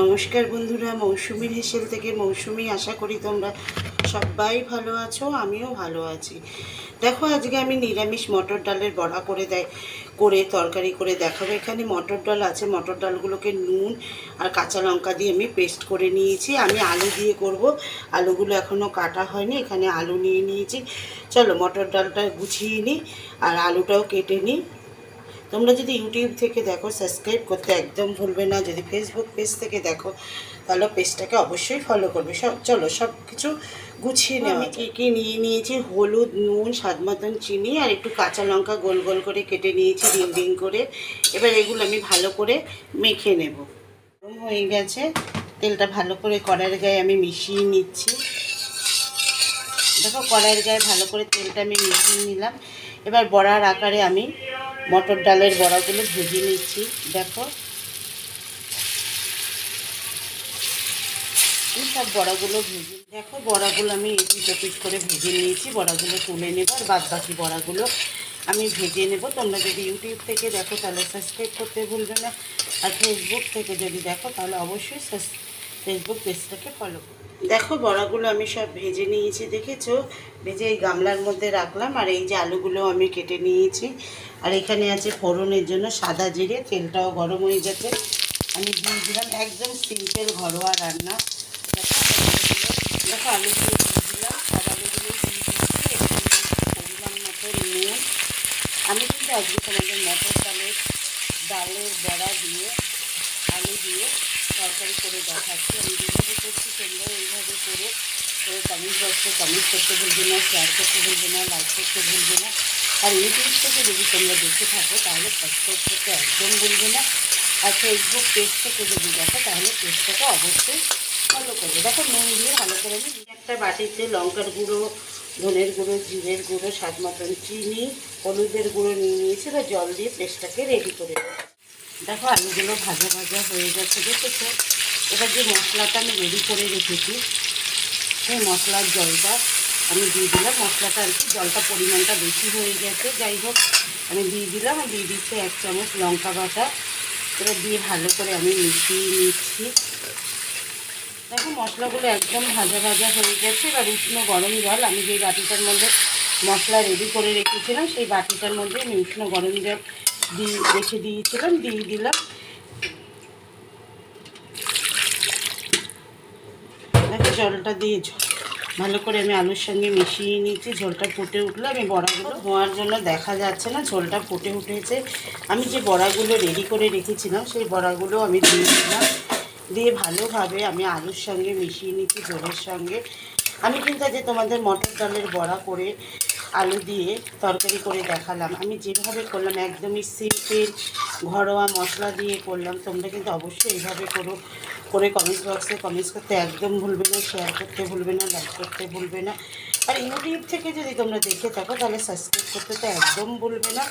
নমস্কার বন্ধুরা মৌসুমীর হেসেল থেকে মৌসুমি আশা করি তোমরা সবাই ভালো আছো, আমিও ভালো আছি। দেখো, আজকে আমি নিরামিষ মটর ডালের বড়া করে দেয়, করে তরকারি করে দেখাবো। এখানে মটর ডাল আছে, মটর ডালগুলোকে নুন আর কাঁচা লঙ্কা দিয়ে আমি পেস্ট করে নিয়েছি। আমি আলু দিয়ে করব, আলুগুলো এখনও কাটা হয়নি, এখানে আলু নিয়ে নিয়েছি। চলো মটর ডালটা গুছিয়ে নিই আর আলুটাও কেটে নিই। তোমরা যদি ইউটিউব থেকে দেখো সাবস্ক্রাইব করতে একদম ভুলবে না। যদি ফেসবুক পেজ থেকে দেখো তাহলে পেজটাকে অবশ্যই ফলো করবে। সব চলো সব কিছু গুছিয়ে নিয়ে আমি কী কী নিয়ে নিয়েছি? হলুদ নুন স্বাদ মতন চিনি আর একটু কাঁচা লঙ্কা গোল গোল করে কেটে নিয়েছি রিং রিং করে। এবার এগুলো আমি ভালো করে মেখে নেব। হয়ে গেছে। তেলটা ভালো করে কড়াইয়ের গায়ে আমি মিশিয়ে নিচ্ছি। দেখো কড়াইয়ের গায়ে ভালো করে তেলটা আমি মিশিয়ে নিলাম। এবার বড়ার আকারে আমি মটর ডালের বড়াগুলো ভেজে নিচ্ছি, দেখো। এই সব বড়াগুলো ভেজে, দেখো বড়াগুলো আমি এপিট ওপিট করে ভেজে নিয়েছি, বড়াগুলো তুলে নেব আর বাদ বাকি বড়াগুলো আমি ভেজে নেব। তোমরা যদি ইউটিউব থেকে দেখো, তাহলে সাবস্ক্রাইব করতে ভুলবে না। আর ফেসবুক থেকে যদি দেখো, তাহলে অবশ্যই ফেসবুক পেজটাকে ফলো করো। দেখো, বড়াগুলো আমি সব ভেজে নিয়েছি, দেখেছ? ভেজে এই গামলার মধ্যে রাখলাম, আর এই যে আলুগুলো আমি কেটে নিয়েছি। আর এখানে আছে ফোড়নের জন্য সাদা জিরে, তেলটাও গরম হয়ে গেছে। আমি দিয়ে দিলাম একদম সিম্পল ঘরোয়া রান্না। দেখো আলুগুলো দিয়ে দিলাম, সব আলুগুলো পরিমাণ মতো নুন। আমি কিন্তু আজকে তোমাদের মটর ডালের ডালের বড়া দিয়ে, আলু দিয়ে তরকারি করে দেখাচ্ছি। আমি যেভাবে করছি তোমরাও এইভাবে করে। কমেন্ট বক্সে কমেন্ট করতে ভুলবে না শেয়ার করতে ভুলবে না লাইক করতে ভুলবে না। আর ইউটিউব থেকে যদি তোমরা দেখে থাকো, তাহলে সাবস্ক্রাইব করতে একদম ভুলবে না। আর ফেসবুক পেজ থেকে যদি দেখো, তাহলে পেজটাকে অবশ্যই ফলো করবে। দেখো, নুন দিয়ে ভালো করে আমি একটা বাটিতে লঙ্কার গুঁড়ো, ধনের গুঁড়ো, জিরের গুঁড়ো, স্বাদ মতন চিনি, হলুদের গুঁড়ো নিয়ে নিয়েছি বা জল দিয়ে পেস্টটাকে রেডি করে দেখো আলুগুলো ভাজা ভাজা হয়ে গেছে, দেখেছ? এবার যে মশলাটা আমি রেডি করে রেখেছি, সেই মশলার জলটা আমি দিয়ে দিলাম। মশলাটা আর কি, জলটা পরিমাণটা বেশি হয়ে গেছে, যাই হোক, আমি দিয়ে দিলাম আর দিয়ে দিচ্ছি এক চামচ লঙ্কা বাটা। এবার দিয়ে ভালো করে আমি মিশিয়ে নিচ্ছি। দেখো, মশলাগুলো একদম ভাজা ভাজা হয়ে গেছে। এবার উষ্ণ গরম জল, আমি যেই বাটিটার মধ্যে মশলা রেডি করে রেখেছিলাম, সেই বাটিটার মধ্যে আমি উষ্ণ গরম জল দিয়ে রেখে দিয়েছিলাম, দিয়ে দিলাম। জলটা দিয়ে ভালো করে আমি আলুর সঙ্গে মিশিয়ে নিয়েছি, ঝোলটা ফুটে উঠলে। আমি বড়াগুলো ধোয়ার জন্য দেখা যাচ্ছে না, ঝোলটা ফুটে উঠেছে। আমি যে বড়াগুলো রেডি করে রেখেছিলাম, সেই বড়াগুলো আমি দিয়ে দিলাম। দিয়ে ভালোভাবে আমি আলুর সঙ্গে মিশিয়ে নিচ্ছি ঝোলের সঙ্গে। আমি কিন্তু আজকে তোমাদের মটর ডালের বড়া করে আলু দিয়ে তরকারি করে দেখালাম। আমি যেভাবে করলাম, একদমই সিম্পল ঘরোয়া মশলা দিয়ে করলাম। তোমরা কিন্তু অবশ্যই এইভাবে করো। করে কমেন্ট বক্সে কমেন্টস করতে একদম ভুলবে না শেয়ার করতে ভুলবে না লাইক করতে ভুলবে না। আর ইউটিউব থেকে যদি তোমরা দেখে থাকো, তাহলে সাবস্ক্রাইব করতে তো একদম ভুলবে না।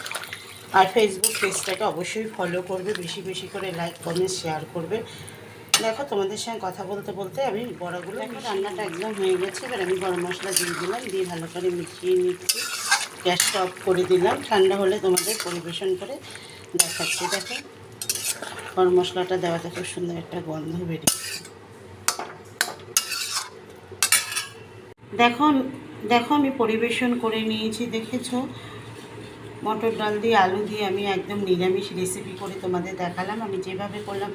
আর ফেসবুক পেজটাকে অবশ্যই ফলো করবে, বেশি বেশি করে লাইক কমেন্ট শেয়ার করবে। দেখো, তোমাদের সঙ্গে কথা বলতে বলতে আমি বড়াগুলো রান্নাটা একদম হয়ে গেছে। এবার আমি গরম মশলা দিয়ে দিলাম, দিয়ে ভালো করে মিশিয়ে নিচ্ছি। গ্যাসটা অফ করে দিলাম। ঠান্ডা হলে তোমাদের পরিবেশন করে দেখাচ্ছি, দেখো। গরম মশলাটা দেওয়াতে খুব সুন্দর একটা গন্ধ বেরিয়েছে দেখো দেখো, আমি পরিবেশন করে নিয়েছি, দেখেছ? মটর ডাল দিয়ে আলু দিয়ে আমি একদম নিরামিষ রেসিপি করে তোমাদের দেখালাম। আমি যেভাবে করলাম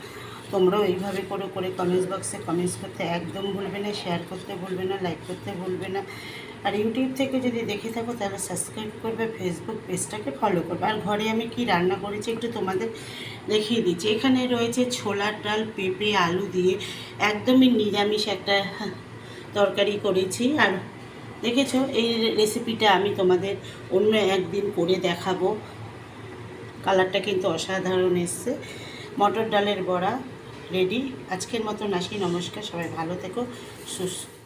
তোমরাও এইভাবে করে করে কমেন্টস বক্সে কমেন্টস করতে একদম ভুলবে না শেয়ার করতে ভুলবে না লাইক করতে ভুলবে না। আর ইউটিউব থেকে যদি দেখে থাকো তাহলে সাবস্ক্রাইব করবে ফেসবুক পেজটাকে ফলো করবে। আর ঘরে আমি কি রান্না করেছি একটু তোমাদের দেখিয়ে দিচ্ছি। এখানে রয়েছে ছোলার ডাল, পেঁপে, আলু দিয়ে একদমই নিরামিষ একটা তরকারি করেছি। আর দেখেছ এই রেসিপিটা আমি তোমাদের অন্য একদিন করে দেখাবো। কালারটা কিন্তু অসাধারণ এসছে। মটর ডালের বড়া। রেডি। আজকের মতন আসি নমস্কার সবাই ভালো থেকো সুস্থ